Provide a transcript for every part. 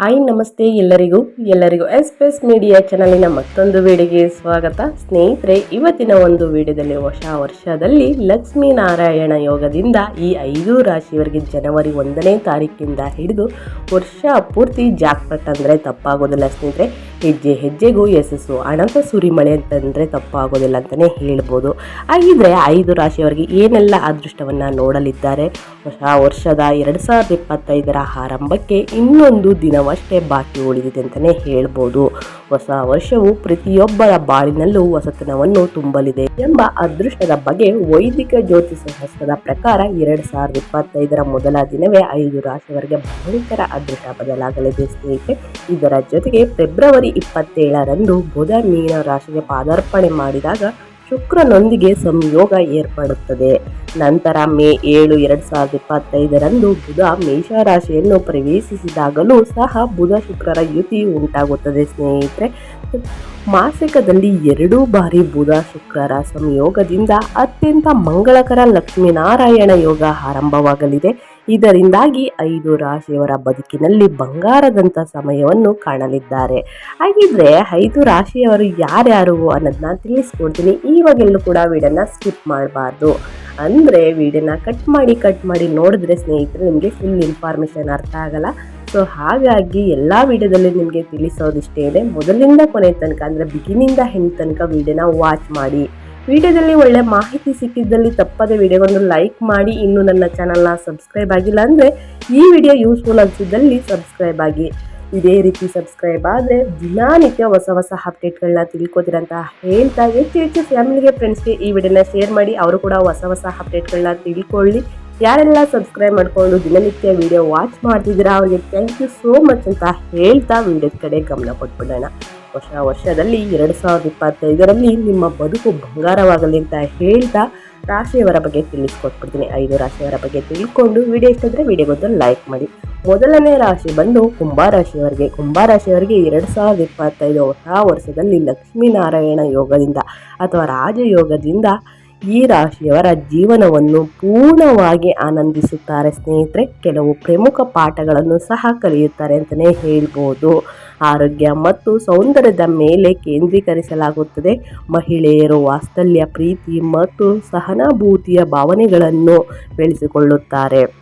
Hi, ನಮಸ್ತೆ ಎಲ್ಲರಿಗೂ. ಎಲ್ಲರಿಗೂ ಎಸ್ ಎಸ್ ಮೀಡಿಯಾ ಚಾನಲಿನ ಮತ್ತೊಂದು ವಿಡಿಯೋಗೆ ಸ್ವಾಗತ. ಸ್ನೇಹಿತರೆ, ಇವತ್ತಿನ ಒಂದು ವಿಡಿಯೋದಲ್ಲಿ, ಹೊಸ ವರ್ಷದಲ್ಲಿ ಲಕ್ಷ್ಮೀನಾರಾಯಣ ಯೋಗದಿಂದ ಈ ಐದು ರಾಶಿಯವರಿಗೆ ಜನವರಿ ಒಂದನೇ ತಾರೀಕಿಂದ ಹಿಡಿದು ವರ್ಷ ಪೂರ್ತಿ ಜಾಕ್ಪಟ್ ಅಂದರೆ ತಪ್ಪಾಗೋದಿಲ್ಲ ಸ್ನೇಹಿತರೆ. ಹೆಜ್ಜೆ ಹೆಜ್ಜೆಗೂ ಯಶಸ್ಸು, ಅನಂತ ಸುರಿಮಳೆ ಅಂತಂದರೆ ತಪ್ಪಾಗೋದಿಲ್ಲ ಅಂತಲೇ ಹೇಳ್ಬೋದು. ಹಾಗಿದ್ರೆ ಐದು ರಾಶಿಯವರಿಗೆ ಏನೆಲ್ಲ ಅದೃಷ್ಟವನ್ನು ನೋಡಲಿದ್ದಾರೆ? ಹೊಸ ವರ್ಷದ ಎರಡು ಸಾವಿರದ ಇಪ್ಪತ್ತೈದರ ಆರಂಭಕ್ಕೆ ಇನ್ನೊಂದು ದಿನವಷ್ಟೇ ಬಾಕಿ ಉಳಿದಿದೆ ಅಂತಲೇ ಹೇಳ್ಬೋದು. ಹೊಸ ವರ್ಷವು ಪ್ರತಿಯೊಬ್ಬರ ಬಾಳಿನಲ್ಲೂ ಹೊಸತನವನ್ನು ತುಂಬಲಿದೆ ಎಂಬ ಅದೃಷ್ಟದ ಬಗ್ಗೆ ವೈದಿಕ ಜ್ಯೋತಿಷ ಶಾಸ್ತ್ರದ ಪ್ರಕಾರ ಎರಡು ಸಾವಿರದ ಇಪ್ಪತ್ತೈದರ ಮೊದಲ ದಿನವೇ ಐದು ರಾಶಿಯವರೆಗೆ ಭಯಂಕರ ಅದೃಷ್ಟ ಬದಲಾಗಲಿದೆ. ಸ್ನೇಹಿತರೆ, ಇದರ ಜೊತೆಗೆ ಫೆಬ್ರವರಿ ಇಪ್ಪತ್ತೇಳರಂದು ಬುಧ ಮೀನ ರಾಶಿಗೆ ಪಾದಾರ್ಪಣೆ ಮಾಡಿದಾಗ ಶುಕ್ರನೊಂದಿಗೆ ಸಂಯೋಗ ಏರ್ಪಡುತ್ತದೆ. ನಂತರ ಮೇ ಏಳು ಎರಡು ಸಾವಿರದ ಇಪ್ಪತ್ತೈದರಂದು ಬುಧ ಮೇಷರಾಶಿಯನ್ನು ಪ್ರವೇಶಿಸಿದಾಗಲೂ ಸಹ ಬುಧ ಶುಕ್ರರ ಯುತಿ ಉಂಟಾಗುತ್ತದೆ ಸ್ನೇಹಿತರೆ. ಮಾಸಿಕದಲ್ಲಿ ಎರಡೂ ಬಾರಿ ಬುಧ ಶುಕ್ರರ ಸಂಯೋಗದಿಂದ ಅತ್ಯಂತ ಮಂಗಳಕರ ಲಕ್ಷ್ಮೀನಾರಾಯಣ ಯೋಗ ಆರಂಭವಾಗಲಿದೆ. ಇದರಿಂದಾಗಿ ಐದು ರಾಶಿಯವರ ಬದುಕಿನಲ್ಲಿ ಬಂಗಾರದಂಥ ಸಮಯವನ್ನು ಕಾಣಲಿದ್ದಾರೆ. ಹಾಗಿದ್ರೆ ಐದು ರಾಶಿಯವರು ಯಾರ್ಯಾರು ಅನ್ನೋದನ್ನ ತಿಳಿಸ್ಕೊಡ್ತೀನಿ. ಇವಾಗೆಲ್ಲೂ ಕೂಡ ವಿಡಿಯೋನ ಸ್ಕಿಪ್ ಮಾಡಬಾರ್ದು. ಅಂದರೆ ವಿಡಿಯೋನ ಕಟ್ ಮಾಡಿ ಕಟ್ ಮಾಡಿ ನೋಡಿದ್ರೆ ಸ್ನೇಹಿತರೆ ನಿಮಗೆ ಫುಲ್ ಇನ್ಫಾರ್ಮೇಷನ್ ಅರ್ಥ ಆಗಲ್ಲ. ಸೊ ಹಾಗಾಗಿ ಎಲ್ಲ ವಿಡಿಯೋದಲ್ಲಿ ನಿಮಗೆ ತಿಳಿಸೋದಿಷ್ಟೇ ಇದೆ ಮೊದಲಿಂದ ಕೊನೆ ತನಕ ಅಂದರೆ ಬಿಗಿನಿಂದ ಹೆಣ್ಣು ತನಕ ವಿಡಿಯೋನ ವಾಚ್ ಮಾಡಿ. ವಿಡಿಯೋದಲ್ಲಿ ಒಳ್ಳೆ ಮಾಹಿತಿ ಸಿಕ್ಕಿದ್ದಲ್ಲಿ ತಪ್ಪದೆ ವಿಡಿಯೋವನ್ನು ಲೈಕ್ ಮಾಡಿ. ಇನ್ನು ನನ್ನ ಚಾನಲ್ನ ಸಬ್ಸ್ಕ್ರೈಬ್ ಆಗಿಲ್ಲ ಅಂದರೆ ಈ ವಿಡಿಯೋ ಯೂಸ್ಫುಲ್ ಅನಿಸಿದ್ದಲ್ಲಿ ಸಬ್ಸ್ಕ್ರೈಬ್ ಆಗಿ. ಇದೇ ರೀತಿ ಸಬ್ಸ್ಕ್ರೈಬ್ ಆದರೆ ದಿನನಿತ್ಯ ಹೊಸ ಹೊಸ ಅಪ್ಡೇಟ್ಗಳನ್ನ ತಿಳ್ಕೊತೀರಂತ ಹೇಳ್ತಾ ಹೆಚ್ಚು ಹೆಚ್ಚು ಫ್ಯಾಮಿಲಿಗೆ ಫ್ರೆಂಡ್ಸ್ಗೆ ಈ ವಿಡಿಯೋನ ಶೇರ್ ಮಾಡಿ. ಅವರು ಕೂಡ ಹೊಸ ಹೊಸ ಅಪ್ಡೇಟ್ಗಳನ್ನ ತಿಳ್ಕೊಳ್ಳಿ. ಯಾರೆಲ್ಲ ಸಬ್ಸ್ಕ್ರೈಬ್ ಮಾಡಿಕೊಂಡು ದಿನನಿತ್ಯ ವಿಡಿಯೋ ವಾಚ್ ಮಾಡ್ತಿದ್ದೀರಾ ಅವರಿಗೆ ಥ್ಯಾಂಕ್ ಯು ಸೋ ಮಚ್ ಅಂತ ಹೇಳ್ತಾ ವಿಡಿಯೋದ ಕಡೆ ಗಮನ ಕೊಟ್ಬಿಡೋಣ. ಹೊಸ ವರ್ಷದಲ್ಲಿ ಎರಡು ಸಾವಿರದ ಇಪ್ಪತ್ತೈದರಲ್ಲಿ ನಿಮ್ಮ ಬದುಕು ಬಂಗಾರವಾಗಲಿ ಅಂತ ಹೇಳ್ತಾ ರಾಶಿಯವರ ಬಗ್ಗೆ ತಿಳಿಸ್ಕೊಟ್ಬಿಡ್ತೀನಿ. ಐದು ರಾಶಿಯವರ ಬಗ್ಗೆ ತಿಳ್ಕೊಂಡು ವಿಡಿಯೋ ಇಷ್ಟಾದರೆ ವಿಡಿಯೋಗೊಂದು ಲೈಕ್ ಮಾಡಿ. ಮೊದಲನೇ ರಾಶಿ ಬಂದು ಕುಂಭ ರಾಶಿಯವರಿಗೆ ಎರಡು ಸಾವಿರದ ಇಪ್ಪತ್ತೈದು ಹೊಸ ವರ್ಷದಲ್ಲಿ ಲಕ್ಷ್ಮೀನಾರಾಯಣ ಯೋಗದಿಂದ ಅಥವಾ ರಾಜಯೋಗದಿಂದ ಈ ರಾಶಿಯವರ ಜೀವನವನ್ನು ಪೂರ್ಣವಾಗಿ ಆನಂದಿಸುತ್ತಾರೆ ಸ್ನೇಹಿತರೆ. ಕೆಲವು ಪ್ರಮುಖ ಪಾಠಗಳನ್ನು ಸಹ ಕಲಿಯುತ್ತಾರೆ ಅಂತಲೇ ಹೇಳ್ಬೋದು. ಆರೋಗ್ಯ ಮತ್ತು ಸೌಂದರ್ಯದ ಮೇಲೆ ಕೇಂದ್ರೀಕರಿಸಲಾಗುತ್ತದೆ. ಮಹಿಳೆಯರು ವಾತ್ಸಲ್ಯ, ಪ್ರೀತಿ ಮತ್ತು ಸಹನಾಭೂತಿಯ ಭಾವನೆಗಳನ್ನು ಬೆಳೆಸಿಕೊಳ್ಳುತ್ತಾರೆ.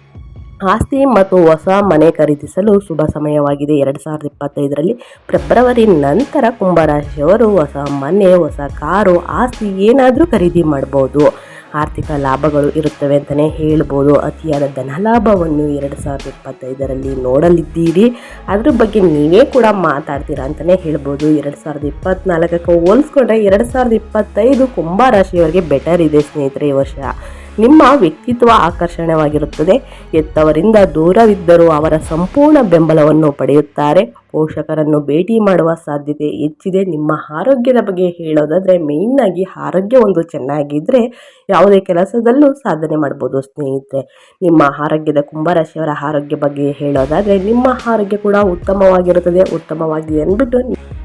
ಆಸ್ತಿ ಮತ್ತು ಹೊಸ ಮನೆ ಖರೀದಿಸಲು ಶುಭ ಸಮಯವಾಗಿದೆ. ಎರಡು ಸಾವಿರದ ಇಪ್ಪತ್ತೈದರಲ್ಲಿ ಫೆಬ್ರವರಿ ನಂತರ ಕುಂಭರಾಶಿಯವರು ಹೊಸ ಮನೆ, ಹೊಸ ಕಾರು, ಆಸ್ತಿ ಏನಾದರೂ ಖರೀದಿ ಮಾಡ್ಬೋದು. ಆರ್ಥಿಕ ಲಾಭಗಳು ಇರುತ್ತವೆ ಅಂತಲೇ ಹೇಳ್ಬೋದು. ಅತಿಯಾದ ಧನಲಾಭವನ್ನು ಎರಡು ಸಾವಿರದ ಇಪ್ಪತ್ತೈದರಲ್ಲಿ ನೋಡಲಿದ್ದೀರಿ. ಅದ್ರ ಬಗ್ಗೆ ನೀವೇ ಕೂಡ ಮಾತಾಡ್ತೀರಾ ಅಂತಲೇ ಹೇಳ್ಬೋದು. ಎರಡು ಸಾವಿರದ ಇಪ್ಪತ್ತ್ನಾಲ್ಕಕ್ಕೆ ಹೋಲಿಸ್ಕೊಂಡ್ರೆ ಎರಡು ಸಾವಿರದ ಇಪ್ಪತ್ತೈದು ಕುಂಭರಾಶಿಯವರಿಗೆ ಬೆಟರ್ ಇದೆ ಸ್ನೇಹಿತರೆ ಈ ವರ್ಷ. ನಿಮ್ಮ ವ್ಯಕ್ತಿತ್ವ ಆಕರ್ಷಣೆಯಾಗಿರುತ್ತದೆ ಎತ್ತವರಿಂದ ದೂರವಿದ್ದರೂ ಅವರ ಸಂಪೂರ್ಣ ಬೆಂಬಲವನ್ನು ಪಡೆಯುತ್ತಾರೆ. ಪೋಷಕರನ್ನು ಭೇಟಿ ಮಾಡುವ ಸಾಧ್ಯತೆ ಹೆಚ್ಚಿದೆ. ನಿಮ್ಮ ಆರೋಗ್ಯದ ಬಗ್ಗೆ ಹೇಳೋದಾದರೆ ಮೇಯ್ನಾಗಿ ಆರೋಗ್ಯ ಒಂದು ಚೆನ್ನಾಗಿದ್ದರೆ ಯಾವುದೇ ಕೆಲಸದಲ್ಲೂ ಸಾಧನೆ ಮಾಡ್ಬೋದು ಸ್ನೇಹಿತರೆ. ನಿಮ್ಮ ಆರೋಗ್ಯದ ಕುಂಭರಾಶಿಯವರ ಆರೋಗ್ಯ ಬಗ್ಗೆ ಹೇಳೋದಾದರೆ ನಿಮ್ಮ ಆರೋಗ್ಯ ಕೂಡ ಉತ್ತಮವಾಗಿರುತ್ತದೆ. ಉತ್ತಮವಾಗಿದೆ ಅಂದ್ಬಿಟ್ಟು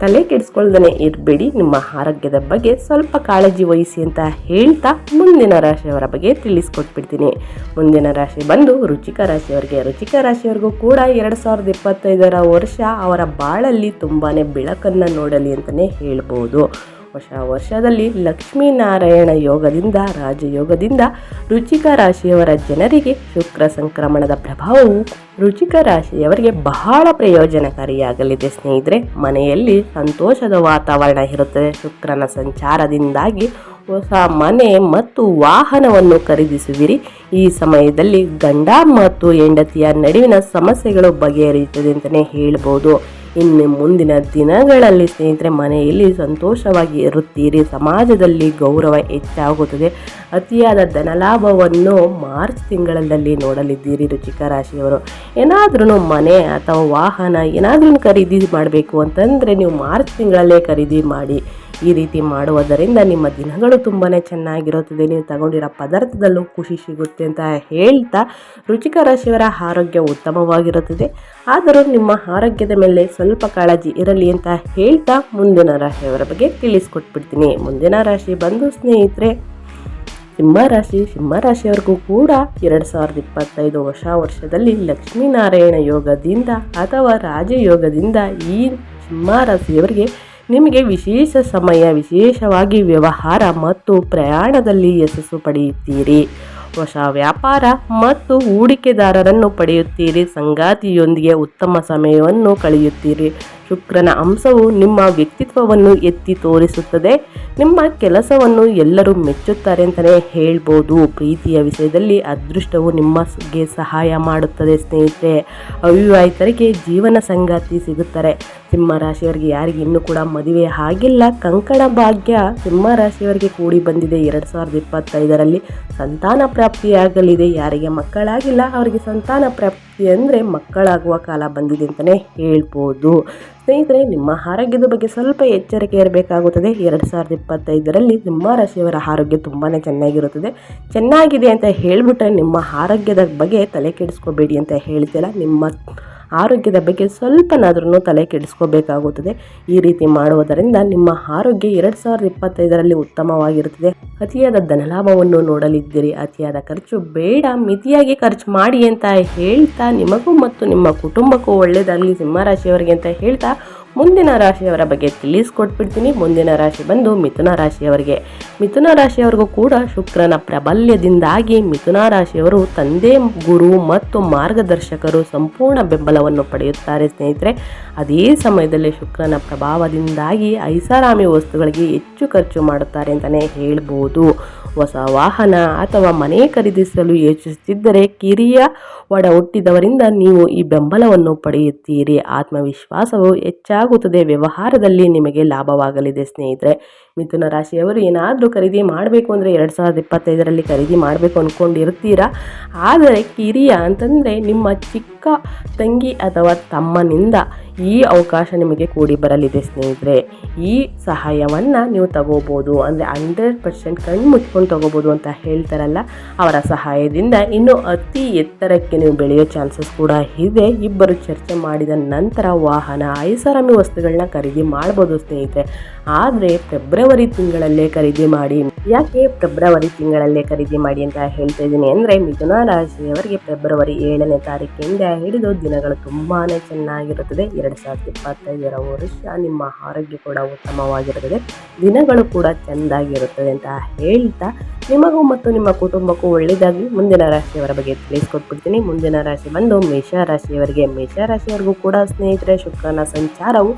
ತಲೆ ಕೆಡಿಸ್ಕೊಳ್ದೇ ಇರಬೇಡಿ. ನಿಮ್ಮ ಆರೋಗ್ಯದ ಬಗ್ಗೆ ಸ್ವಲ್ಪ ಕಾಳಜಿ ವಹಿಸಿ ಅಂತ ಹೇಳ್ತಾ ಮುಂದಿನ ರಾಶಿಯವರ ಬಗ್ಗೆ ತಿಳಿಸ್ಕೊಟ್ಬಿಡ್ತೀನಿ. ಮುಂದಿನ ರಾಶಿ ಬಂದು ರುಚಿಕ ರಾಶಿಯವರಿಗೆ. ರುಚಿಕ ರಾಶಿಯವರಿಗೂ ಕೂಡ ಎರಡು ಸಾವಿರದ ಇಪ್ಪತ್ತೈದರ ವರ್ಷ ಅವರ ಬಾಳಲ್ಲಿ ತುಂಬಾ ಬೆಳಕನ್ನು ನೋಡಲಿ ಅಂತಲೇ ಹೇಳ್ಬೋದು. ಹೊಸ ವರ್ಷದಲ್ಲಿ ಲಕ್ಷ್ಮೀನಾರಾಯಣ ಯೋಗದಿಂದ, ರಾಜಯೋಗದಿಂದ ರುಚಿಕ ರಾಶಿಯವರ ಜನರಿಗೆ ಶುಕ್ರ ಸಂಕ್ರಮಣದ ಪ್ರಭಾವವು ರುಚಿಕ ರಾಶಿಯವರಿಗೆ ಬಹಳ ಪ್ರಯೋಜನಕಾರಿಯಾಗಲಿದೆ. ಸ್ನೇಹಿತರೆ, ಮನೆಯಲ್ಲಿ ಸಂತೋಷದ ವಾತಾವರಣ ಇರುತ್ತದೆ. ಶುಕ್ರನ ಸಂಚಾರದಿಂದಾಗಿ ಹೊಸ ಮನೆ ಮತ್ತು ವಾಹನವನ್ನು ಖರೀದಿಸುವಿರಿ. ಈ ಸಮಯದಲ್ಲಿ ಗಂಡ ಮತ್ತು ಹೆಂಡತಿಯ ನಡುವಿನ ಸಮಸ್ಯೆಗಳು ಬಗೆಹರಿಯುತ್ತದೆ ಅಂತಲೇ ಹೇಳ್ಬೋದು. ಇನ್ನು ಮುಂದಿನ ದಿನಗಳಲ್ಲಿ ಸ್ನೇಹಿತರೆ, ಮನೆಯಲ್ಲಿ ಸಂತೋಷವಾಗಿ ಇರುತ್ತೀರಿ. ಸಮಾಜದಲ್ಲಿ ಗೌರವ ಹೆಚ್ಚಾಗುತ್ತದೆ. ಅತಿಯಾದ ಧನಲಾಭವನ್ನು ಮಾರ್ಚ್ ತಿಂಗಳಲ್ಲಿ ನೋಡಲಿದ್ದೀರಿ ರುಚಿಕ ರಾಶಿಯವರು ಏನಾದ್ರೂ ಮನೆ ಅಥವಾ ವಾಹನ ಏನಾದ್ರೂ ಖರೀದಿ ಮಾಡಬೇಕು ಅಂತಂದರೆ ನೀವು ಮಾರ್ಚ್ ತಿಂಗಳಲ್ಲೇ ಖರೀದಿ ಮಾಡಿ. ಈ ರೀತಿ ಮಾಡುವುದರಿಂದ ನಿಮ್ಮ ದಿನಗಳು ತುಂಬಾ ಚೆನ್ನಾಗಿರುತ್ತದೆ. ನೀವು ತಗೊಂಡಿರೋ ಪದಾರ್ಥದಲ್ಲೂ ಖುಷಿ ಸಿಗುತ್ತೆ ಅಂತ ಹೇಳ್ತಾ ರುಚಿಕರ ಶಿವರ ಆರೋಗ್ಯ ಉತ್ತಮವಾಗಿರುತ್ತದೆ. ಆದರೂ ನಿಮ್ಮ ಆರೋಗ್ಯದ ಮೇಲೆ ಸ್ವಲ್ಪ ಕಾಳಜಿ ಇರಲಿ ಅಂತ ಹೇಳ್ತಾ ಮುಂದಿನ ರಾಶಿಯವರ ಬಗ್ಗೆ ತಿಳಿಸ್ಕೊಟ್ಬಿಡ್ತೀನಿ. ಮುಂದಿನ ರಾಶಿ ಬಂದು ಸ್ನೇಹಿತರೆ ಸಿಂಹರಾಶಿ ಸಿಂಹರಾಶಿಯವರೆಗೂ ಕೂಡ ಎರಡು ಸಾವಿರದ ಇಪ್ಪತ್ತೈದು ಹೊಸ ವರ್ಷದಲ್ಲಿ ಲಕ್ಷ್ಮೀನಾರಾಯಣ ಯೋಗದಿಂದ ಅಥವಾ ರಾಜಯೋಗದಿಂದ ಈ ಸಿಂಹರಾಶಿಯವರಿಗೆ ನಿಮಗೆ ವಿಶೇಷ ಸಮಯ, ವಿಶೇಷವಾಗಿ ವ್ಯವಹಾರ ಮತ್ತು ಪ್ರಯಾಣದಲ್ಲಿ ಯಶಸ್ಸು ಪಡೆಯುತ್ತೀರಿ. ಹೊಸ ವ್ಯಾಪಾರ ಮತ್ತು ಹೂಡಿಕೆದಾರರನ್ನು ಪಡೆಯುತ್ತೀರಿ. ಸಂಗಾತಿಯೊಂದಿಗೆ ಉತ್ತಮ ಸಮಯವನ್ನು ಕಳೆಯುತ್ತೀರಿ. ಶುಕ್ರನ ಅಂಶವು ನಿಮ್ಮ ವ್ಯಕ್ತಿತ್ವವನ್ನು ಎತ್ತಿ ತೋರಿಸುತ್ತದೆ. ನಿಮ್ಮ ಕೆಲಸವನ್ನು ಎಲ್ಲರೂ ಮೆಚ್ಚುತ್ತಾರೆ ಅಂತಲೇ ಹೇಳ್ಬೋದು. ಪ್ರೀತಿಯ ವಿಷಯದಲ್ಲಿ ಅದೃಷ್ಟವು ನಿಮ್ಮಗೆ ಸಹಾಯ ಮಾಡುತ್ತದೆ ಸ್ನೇಹಿತರೆ. ಅವಿವಾಹಿತರಿಗೆ ಜೀವನ ಸಂಗಾತಿ ಸಿಗುತ್ತಾರೆ. ಸಿಂಹ ರಾಶಿಯವರಿಗೆ ಯಾರಿಗೆ ಇನ್ನೂ ಕೂಡ ಮದುವೆ ಆಗಿಲ್ಲ. ಕಂಕಣ ಭಾಗ್ಯ ಸಿಂಹ ರಾಶಿಯವರಿಗೆ ಕೂಡಿ ಬಂದಿದೆ. ಎರಡು ಸಾವಿರದ ಇಪ್ಪತ್ತೈದರಲ್ಲಿ ಸಂತಾನ ಪ್ರಾಪ್ತಿಯಾಗಲಿದೆ. ಯಾರಿಗೆ ಮಕ್ಕಳಾಗಿಲ್ಲ, ಅವರಿಗೆ ಸಂತಾನ ಪ್ರಾಪ್ತಿ ಅಂದರೆ ಮಕ್ಕಳಾಗುವ ಕಾಲ ಬಂದಿದೆ ಅಂತಲೇ ಹೇಳ್ಬೋದು. ಸ್ನೇಹಿತರೆ, ನಿಮ್ಮ ಆರೋಗ್ಯದ ಬಗ್ಗೆ ಸ್ವಲ್ಪ ಎಚ್ಚರಿಕೆ ಇರಬೇಕಾಗುತ್ತದೆ. ಎರಡು ಸಾವಿರದ ಇಪ್ಪತ್ತೈದರಲ್ಲಿ ನಿಮ್ಮ ರಾಶಿಯವರ ಆರೋಗ್ಯ ತುಂಬಾ ಚೆನ್ನಾಗಿರುತ್ತದೆ. ಚೆನ್ನಾಗಿದೆ ಅಂತ ಹೇಳಿಬಿಟ್ರೆ ನಿಮ್ಮ ಆರೋಗ್ಯದ ಬಗ್ಗೆ ತಲೆ ಕೆಡಿಸ್ಕೋಬೇಡಿ ಅಂತ ಹೇಳ್ತಿಲ್ಲ ನಿಮ್ಮ ಆರೋಗ್ಯದ ಬಗ್ಗೆ ಸ್ವಲ್ಪನಾದ್ರೂ ತಲೆ ಕೆಡಿಸ್ಕೋಬೇಕಾಗುತ್ತದೆ. ಈ ರೀತಿ ಮಾಡುವುದರಿಂದ ನಿಮ್ಮ ಆರೋಗ್ಯ ಎರಡು ಸಾವಿರದ ಇಪ್ಪತ್ತೈದರಲ್ಲಿ ಉತ್ತಮವಾಗಿರುತ್ತದೆ. ಅತಿಯಾದ ಧನಲಾಭವನ್ನು ನೋಡಲಿದ್ದೀರಿ. ಅತಿಯಾದ ಖರ್ಚು ಬೇಡ. ಮಿತಿಯಾಗಿ ಖರ್ಚು ಮಾಡಿ ಅಂತ ಹೇಳ್ತಾ ನಿಮಗೂ ಮತ್ತು ನಿಮ್ಮ ಕುಟುಂಬಕ್ಕೂ ಒಳ್ಳೆಯದಾಗಲಿ ಸಿಂಹರಾಶಿಯವರಿಗೆ ಅಂತ ಹೇಳ್ತಾ ಮುಂದಿನ ರಾಶಿಯವರ ಬಗ್ಗೆ ತಿಳಿಸ್ಕೊಟ್ಬಿಡ್ತೀನಿ. ಮುಂದಿನ ರಾಶಿ ಬಂದು ಮಿಥುನ ರಾಶಿಯವರಿಗೆ. ಮಿಥುನ ರಾಶಿಯವರಿಗೂ ಕೂಡ ಶುಕ್ರನ ಪ್ರಾಬಲ್ಯದಿಂದಾಗಿ ಮಿಥುನ ರಾಶಿಯವರು ತಂದೆ, ಗುರು ಮತ್ತು ಮಾರ್ಗದರ್ಶಕರು ಸಂಪೂರ್ಣ ಬೆಂಬಲವನ್ನು ಪಡೆಯುತ್ತಾರೆ ಸ್ನೇಹಿತರೆ. ಅದೇ ಸಮಯದಲ್ಲಿ ಶುಕ್ರನ ಪ್ರಭಾವದಿಂದಾಗಿ ಐಷಾರಾಮಿ ವಸ್ತುಗಳಿಗೆ ಹೆಚ್ಚು ಖರ್ಚು ಮಾಡುತ್ತಾರೆ ಅಂತಲೇ ಹೇಳ್ಬೋದು. ಹೊಸ ವಾಹನ ಅಥವಾ ಮನೆ ಖರೀದಿಸಲು ಯೋಚಿಸುತ್ತಿದ್ದರೆ ಕಿರಿಯ ಒಡ ಹುಟ್ಟಿದವರಿಂದ ನೀವು ಈ ಬೆಂಬಲವನ್ನು ಪಡೆಯುತ್ತೀರಿ. ಆತ್ಮವಿಶ್ವಾಸವು ಹೆಚ್ಚಾಗುತ್ತದೆ ವ್ಯವಹಾರದಲ್ಲಿ ನಿಮಗೆ ಲಾಭವಾಗಲಿದೆ ಸ್ನೇಹಿತರೆ. ಮಿಥುನ ರಾಶಿಯವರು ಏನಾದರೂ ಖರೀದಿ ಮಾಡಬೇಕು ಅಂದರೆ ಎರಡು ಸಾವಿರದ ಇಪ್ಪತ್ತೈದರಲ್ಲಿ ಖರೀದಿ ಮಾಡಬೇಕು ಅಂದ್ಕೊಂಡಿರ್ತೀರಾ ಆದರೆ ಕಿರಿಯ ಅಂತಂದರೆ ನಿಮ್ಮ ಚಿಕ್ಕ ತಂಗಿ ಅಥವಾ ತಮ್ಮನಿಂದ ಈ ಅವಕಾಶ ನಿಮಗೆ ಕೂಡಿ ಬರಲಿದೆ ಸ್ನೇಹಿತರೆ. ಈ ಸಹಾಯವನ್ನು ನೀವು ತಗೋಬೋದು. ಅಂದರೆ ಹಂಡ್ರೆಡ್ ಪರ್ಸೆಂಟ್ ಕಣ್ಣು ಮುಚ್ಕೊಂಡು ತಗೋಬೋದು ಅಂತ ಹೇಳ್ತಾರಲ್ಲ, ಅವರ ಸಹಾಯದಿಂದ ಇನ್ನು ಅತಿ ಎತ್ತರಕ್ಕೆ ನೀವು ಬೆಳೆಯೋ ಚಾನ್ಸಸ್ ಕೂಡ ಇದೆ. ಇಬ್ಬರು ಚರ್ಚೆ ಮಾಡಿದ ನಂತರ ವಾಹನ, ಐಸಾರಾಮಿ ವಸ್ತುಗಳನ್ನ ಖರೀದಿ ಮಾಡ್ಬೋದು ಸ್ನೇಹಿತರೆ. ಆದರೆ ಫೆಬ್ರವರಿ ತಿಂಗಳಲ್ಲೇ ಖರೀದಿ ಮಾಡಿ, ಯಾಕೆ ಫೆಬ್ರವರಿ ತಿಂಗಳಲ್ಲೇ ಖರೀದಿ ಮಾಡಿ ಅಂತ ಹೇಳ್ತಾ ಇದ್ದೀನಿ ಅಂದರೆ, ಮಿಥುನ ರಾಶಿಯವರಿಗೆ ಫೆಬ್ರವರಿ ಏಳನೇ ತಾರೀಕಿಂದ ಹಿಡಿದು ದಿನಗಳು ತುಂಬಾ ಚೆನ್ನಾಗಿರುತ್ತದೆ. ಎರಡು ಸಾವಿರದ ಇಪ್ಪತ್ತೈದರ ವರ್ಷ ನಿಮ್ಮ ಆರೋಗ್ಯ ಕೂಡ ಉತ್ತಮವಾಗಿರುತ್ತದೆ. ದಿನಗಳು ಕೂಡ ಚೆಂದಾಗಿರುತ್ತದೆ ಅಂತ ಹೇಳ್ತಾ ನಿಮಗೂ ಮತ್ತು ನಿಮ್ಮ ಕುಟುಂಬಕ್ಕೂ ಒಳ್ಳೆಯದಾಗಿ ಮುಂದಿನ ರಾಶಿಯವರ ಬಗ್ಗೆ ತಿಳಿಸ್ಕೊಟ್ಬಿಡ್ತೀನಿ. ಮುಂದಿನ ರಾಶಿ ಬಂದು ಮೇಷ ರಾಶಿಯವರಿಗೆ, ಮೇಷ ರಾಶಿಯವರಿಗೂ ಕೂಡ ಸ್ನೇಹಿತರೆ, ಶುಕ್ರನ ಸಂಚಾರವು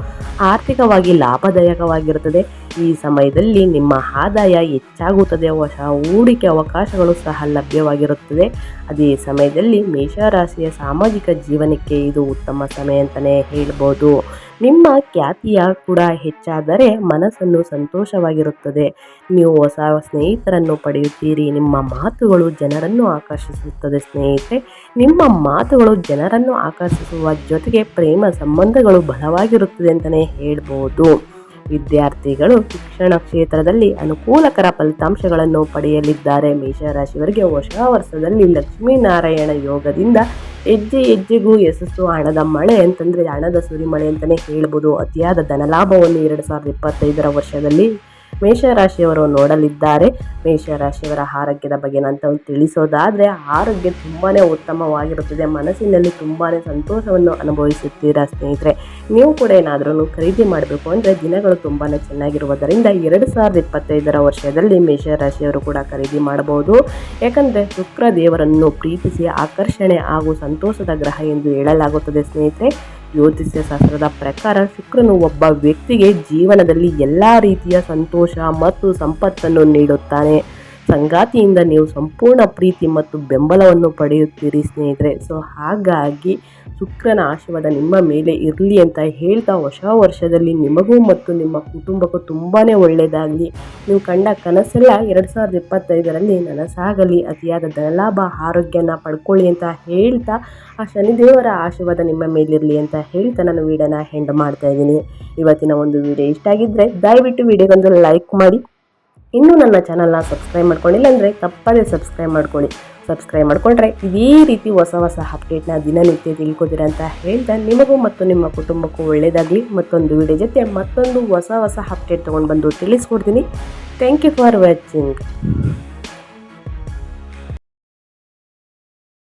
ಆರ್ಥಿಕವಾಗಿ ಲಾಭದಾಯಕವಾಗಿರುತ್ತದೆ. ಈ ಸಮಯದಲ್ಲಿ ನಿಮ್ಮ ಆದಾಯ ಹೆಚ್ಚಾಗುತ್ತದೆ. ಹೊಸ ಹೂಡಿಕೆ ಅವಕಾಶಗಳು ಸಹ ಲಭ್ಯವಾಗಿರುತ್ತದೆ. ಅದೇ ಸಮಯದಲ್ಲಿ ಮೇಷರಾಶಿಯ ಸಾಮಾಜಿಕ ಜೀವನಕ್ಕೆ ಇದು ಉತ್ತಮ ಸಮಯ ಅಂತಲೇ ಹೇಳ್ಬೋದು. ನಿಮ್ಮ ಖ್ಯಾತಿಯ ಕೂಡ ಹೆಚ್ಚಾದರೆ ಮನಸ್ಸನ್ನು ಸಂತೋಷವಾಗಿರುತ್ತದೆ. ನೀವು ಹೊಸ ಸ್ನೇಹಿತರನ್ನು ಪಡೆಯುತ್ತೀರಿ. ನಿಮ್ಮ ಮಾತುಗಳು ಜನರನ್ನು ಆಕರ್ಷಿಸುತ್ತದೆ ಸ್ನೇಹಿತರೆ. ನಿಮ್ಮ ಮಾತುಗಳು ಜನರನ್ನು ಆಕರ್ಷಿಸುವ ಜೊತೆಗೆ ಪ್ರೇಮ ಸಂಬಂಧಗಳು ಬಲವಾಗಿರುತ್ತದೆ ಅಂತಲೇ ಹೇಳ್ಬೋದು. ವಿದ್ಯಾರ್ಥಿಗಳು ಶಿಕ್ಷಣ ಕ್ಷೇತ್ರದಲ್ಲಿ ಅನುಕೂಲಕರ ಫಲಿತಾಂಶಗಳನ್ನು ಪಡೆಯಲಿದ್ದಾರೆ. ಮೇಷರಾಶಿಯವರಿಗೆ ಹೊಸ ವರ್ಷದಲ್ಲಿ ಲಕ್ಷ್ಮೀನಾರಾಯಣ ಯೋಗದಿಂದ ಹೆಜ್ಜೆ ಹೆಜ್ಜೆಗೂ ಯಶಸ್ಸು, ಹಣದ ಮಳೆ ಅಂತಂದರೆ ಹಣದ ಸುರಿಮಳೆ ಅಂತಲೇ ಹೇಳ್ಬೋದು. ಅತಿಯಾದ ಧನಲಾಭವನ್ನು ಎರಡು ಸಾವಿರದ ಇಪ್ಪತ್ತೈದರ ವರ್ಷದಲ್ಲಿ ಮೇಷರಾಶಿಯವರು ನೋಡಲಿದ್ದಾರೆ. ಮೇಷರಾಶಿಯವರ ಆರೋಗ್ಯದ ಬಗ್ಗೆ ನಾನು ತಿಳಿಸೋದಾದರೆ ಆರೋಗ್ಯ ತುಂಬಾ ಉತ್ತಮವಾಗಿರುತ್ತದೆ. ಮನಸ್ಸಿನಲ್ಲಿ ತುಂಬಾ ಸಂತೋಷವನ್ನು ಅನುಭವಿಸುತ್ತೀರಾ ಸ್ನೇಹಿತರೆ? ನೀವು ಕೂಡ ಏನಾದರೂ ಖರೀದಿ ಮಾಡಬೇಕು ಅಂದರೆ ದಿನಗಳು ತುಂಬಾ ಚೆನ್ನಾಗಿರುವುದರಿಂದ ಎರಡು ಸಾವಿರದ ಇಪ್ಪತ್ತೈದರ ವರ್ಷದಲ್ಲಿ ಮೇಷರಾಶಿಯವರು ಕೂಡ ಖರೀದಿ ಮಾಡಬಹುದು. ಯಾಕಂದರೆ ಶುಕ್ರ ದೇವರನ್ನು ಪ್ರೀತಿಸಿ ಆಕರ್ಷಣೆ ಹಾಗೂ ಸಂತೋಷದ ಗ್ರಹ ಎಂದು ಹೇಳಲಾಗುತ್ತದೆ ಸ್ನೇಹಿತರೆ. ಜ್ಯೋತಿಷ್ಯ ಶಾಸ್ತ್ರದ ಪ್ರಕಾರ ಶುಕ್ರನು ಒಬ್ಬ ವ್ಯಕ್ತಿಗೆ ಜೀವನದಲ್ಲಿ ಎಲ್ಲ ರೀತಿಯ ಸಂತೋಷ ಮತ್ತು ಸಂಪತ್ತನ್ನು ನೀಡುತ್ತಾನೆ. ಸಂಗಾತಿಯಿಂದ ನೀವು ಸಂಪೂರ್ಣ ಪ್ರೀತಿ ಮತ್ತು ಬೆಂಬಲವನ್ನು ಪಡೆಯುತ್ತೀರಿ ಸ್ನೇಹಿತರೆ. ಸೊ ಹಾಗಾಗಿ ಶುಕ್ರನ ಆಶೀರ್ವಾದ ನಿಮ್ಮ ಮೇಲೆ ಇರಲಿ ಅಂತ ಹೇಳ್ತಾ ಹೊಸ ವರ್ಷದಲ್ಲಿ ನಿಮಗೂ ಮತ್ತು ನಿಮ್ಮ ಕುಟುಂಬಕ್ಕೂ ತುಂಬಾ ಒಳ್ಳೆಯದಾಗಲಿ. ನೀವು ಕಂಡ ಕನಸೆಲ್ಲ ಎರಡು ಸಾವಿರದ ಇಪ್ಪತ್ತೈದರಲ್ಲಿ ನನಸಾಗಲಿ. ಅತಿಯಾದ ಧನಲಾಭ, ಆರೋಗ್ಯನ ಪಡ್ಕೊಳ್ಳಿ ಅಂತ ಹೇಳ್ತಾ ಆ ಶನಿದೇವರ ಆಶೀರ್ವಾದ ನಿಮ್ಮ ಮೇಲಿರಲಿ ಅಂತ ಹೇಳ್ತಾ ನಾನು ವೀಡಿಯೋನ ಹೆಂಡ್ ಮಾಡ್ತಾ ಇದ್ದೀನಿ. ಇವತ್ತಿನ ಒಂದು ವಿಡಿಯೋ ಇಷ್ಟ ಆಗಿದ್ದರೆ ದಯವಿಟ್ಟು ವಿಡಿಯೋಗೊಂದು ಲೈಕ್ ಮಾಡಿ. ಇನ್ನೂ ನನ್ನ ಚಾನಲ್ನ ಸಬ್ಸ್ಕ್ರೈಬ್ ಮಾಡ್ಕೊಂಡಿಲ್ಲ ಅಂದರೆ ತಪ್ಪದೇ ಸಬ್ಸ್ಕ್ರೈಬ್ ಮಾಡ್ಕೊಳ್ಳಿ. ಸಬ್ಸ್ಕ್ರೈಬ್ ಮಾಡಿಕೊಂಡ್ರೆ ಇದೇ ರೀತಿ ಹೊಸ ಹೊಸ ಅಪ್ಡೇಟ್ನ ದಿನನಿತ್ಯ ತಿಳ್ಕೊತೀರ ಅಂತ ಹೇಳ್ತಾ ನಿಮಗೂ ಮತ್ತು ನಿಮ್ಮ ಕುಟುಂಬಕ್ಕೂ ಒಳ್ಳೆಯದಾಗಲಿ ಮತ್ತೊಂದು ವಿಡಿಯೋ ಜೊತೆ ಮತ್ತೊಂದು ಹೊಸ ಹೊಸ ಅಪ್ಡೇಟ್ ತೊಗೊಂಡು ಬಂದು ತಿಳಿಸ್ಕೊಡ್ತೀನಿ. Thank you for watching